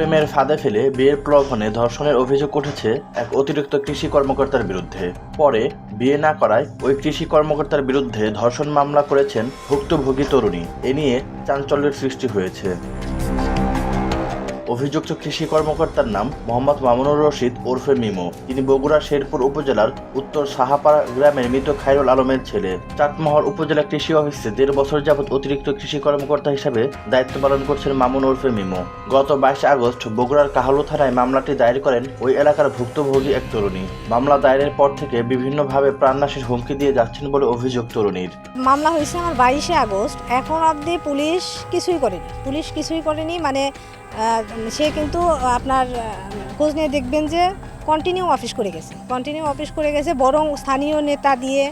প্রেমের ফাঁদে ফেলে বিয়ের প্রলোভনে ধর্ষণের অভিযোগ উঠেছে এক অতিরিক্ত কৃষি কর্মকর্তার বিরুদ্ধে। পরে বিয়ে না করায় ওই কৃষি কর্মকর্তার বিরুদ্ধে ধর্ষণ মামলা করেছেন ভুক্তভোগী তরুণী। এ নিয়ে চাঞ্চল্যের সৃষ্টি হয়েছে। অভিযুক্ত কৃষি কর্মকর্তার নাম মোহাম্মদ মামুনুর রশিদ ওরফে মিমো। তিনি বগুড়া শেরপুর উপজেলার উত্তর সাহাপাড়া গ্রামের মৃত খাইরুল আলমের ছেলে। চাটমোহর উপজেলা কৃষি অফিসে দেড় বছর যাবৎ অতিরিক্ত কৃষি কর্মকর্তা হিসেবে দায়িত্ব পালন করছেন মামুন ওরফে মিমো। গত বাইশে আগস্ট বগুড়ার কাহালু থানায় মামলাটি দায়ের করেন ওই এলাকার ভুক্তভোগী এক তরুণী। মামলা দায়েরের পর থেকে বিভিন্নভাবে প্রাণনাশের হুমকি দিয়ে যাচ্ছেন বলে অভিযোগ তরুণীর। মামলা হয়েছে আমার বাইশে আগস্ট। এখন অবধি পুলিশ কিছুই করেনি। পুলিশ কিছুই করেনি মানে সে কিন্তু আপনার খোঁজ নিয়ে দেখবেন যে কন্টিনিউ অফিস করে গেছে। কন্টিনিউ অফিস করে গেছে, বরং স্থানীয় নেতা দিয়ে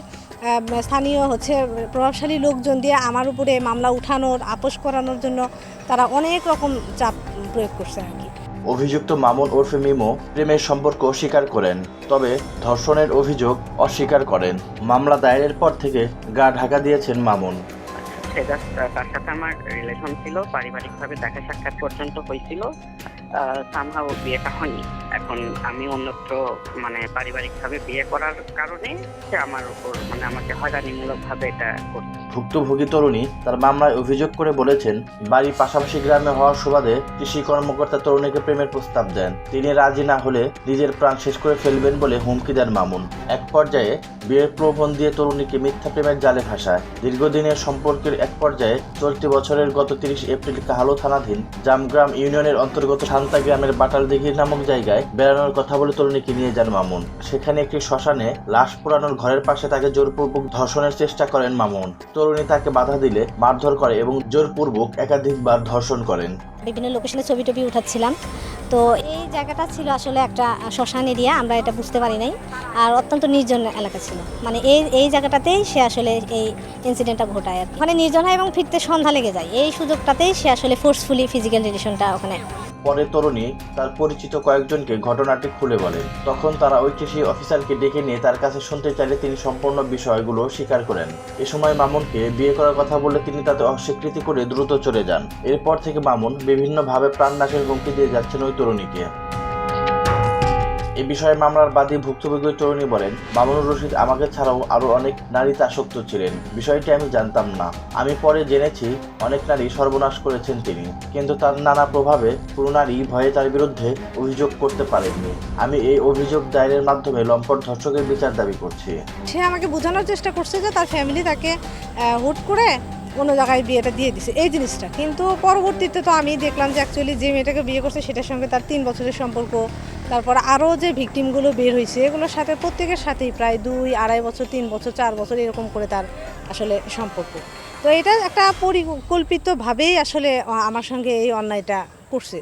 স্থানীয় হচ্ছে প্রভাবশালী লোকজন দিয়ে আমার উপরে মামলা উঠানোর, আপোষ করানোর জন্য তারা অনেক রকম চাপ প্রয়োগ করছে আর কি। অভিযুক্ত মামুন ওরফে মিমো প্রেমের সম্পর্ক স্বীকার করেন, তবে ধর্ষণের অভিযোগ অস্বীকার করেন। মামলা দায়েরের পর থেকে গা ঢাকা দিয়েছেন মামুন। সে জাস্ট তার সাথে আমার রিলেশন ছিল পারিবারিকভাবে দেখা সাক্ষাৎ পর্যন্ত হয়েছিল। সামহাও বিয়েটা হয়নি। এখন আমি অন্যত্র মানে বিয়ে করার কারণে সে আমার উপর মানে আমাকে এটা করছে। ভুক্তভোগী তরুণী তার মামলায় অভিযোগ করে বলেছেন বাড়ি পাশাপাশি গ্রামে হওয়ার সুবাদে কৃষি কর্মকর্তা তরুণীকে প্রেমের প্রস্তাব দেন। তিনি রাজি না হলে নিজের প্রাণ শেষ করে ফেলবেন বলে হুমকি দেন মামুন। এক পর্যায়ে বিয়ের প্রলোভন দিয়ে তরুণীকে মিথ্যা প্রেমের জালে ভাসায়। দীর্ঘদিনের সম্পর্কের এক পর্যায়ে চলতি বছরের গত তিরিশ এপ্রিল কাহালো থানাধীন জামগ্রাম ইউনিয়নের অন্তর্গত শান্তা গ্রামের বাটাল দিঘির নামক জায়গায় বেড়ানোর কথা বলে তরুণীকে নিয়ে যান মামুন। সেখানে একটি শ্মশানে লাশ পোড়ানোর ঘরের পাশে তাকে জোরপূর্বক ধর্ষণের চেষ্টা করেন মামুন। তরুণী তাকে বাধা দিলে মারধর করে এবং জোরপূর্বক একাধিকবার ধর্ষণ করেন। বিভিন্ন লোকেশনে ছবি টবি উঠাচ্ছিলাম। তো এই জায়গাটা ছিল আসলে একটা শ্মশান এরিয়া, আমরা এটা বুঝতে পারি নাই। আর অত্যন্ত নির্জন এলাকা ছিল। মানে এই এই জায়গাটাতেই সে আসলে এই ইনসিডেন্টটা ঘটায় আর। মানে নির্জন হয় এবং ফিরতে সন্ধ্যা লেগে যায়। এই সুযোগটাতেই সে আসলে ফোর্সফুলি ফিজিক্যাল রিলেশনটা ওখানে পরে তরুণী তার পরিচিত কয়েকজনকে ঘটনাটি খুলে বলে। তখন তারা ওই কৃষি অফিসারকে ডেকে নিয়ে তার কাছে শুনতে চাইলে তিনি সম্পূর্ণ বিষয়গুলো স্বীকার করেন। এ সময় মামুনকে বিয়ে করার কথা বলে তিনি তাতে অস্বীকৃতি করে দ্রুত চলে যান। এরপর থেকে মামুন বিভিন্নভাবে প্রাণনাশের হুমকি দিয়ে যাচ্ছেন ওই তরুণীকে। এ বিষয়ে মামলার বাদী ভুক্তভোগী তরুণী বলেন মামুনুর রশিদ আমাকে ছাড়াও আরও অনেক নারীতে আসক্ত ছিলেন। বিষয়টি আমি জানতাম না। আমি পরে জেনেছি, অনেক নারী সর্বনাশ করেছেন তিনি। কিন্তু তার নানা প্রভাবে কোনো নারী ভয়ে তার বিরুদ্ধে অভিযোগ করতে পারেননি। আমি এই অভিযোগ দায়েরের মাধ্যমে লম্পট ধর্ষকের বিচার দাবি করছি। সে আমাকে বোঝানোর চেষ্টা করছে যে তার ফ্যামিলি তাকে হুট করে অন্য জায়গায় বিয়েটা দিয়ে দিছে। এই জিনিসটা। কিন্তু পরবর্তীতে তো আমি দেখলাম যে অ্যাকচুয়ালি যে মেয়েটাকে বিয়ে করছে, সেটার সঙ্গে তার তিন বছরের সম্পর্ক তারপর আরও যে ভিকটিমগুলো বের হয়েছে, এগুলোর সাথে প্রত্যেকের সাথেই প্রায় দুই, আড়াই বছর, তিন বছর, চার বছর এরকম করে তার আসলে সম্পর্ক। তো এটা একটা পরিকল্পিতভাবেই আসলে আমার সঙ্গে এই অন্যায়টা করছে।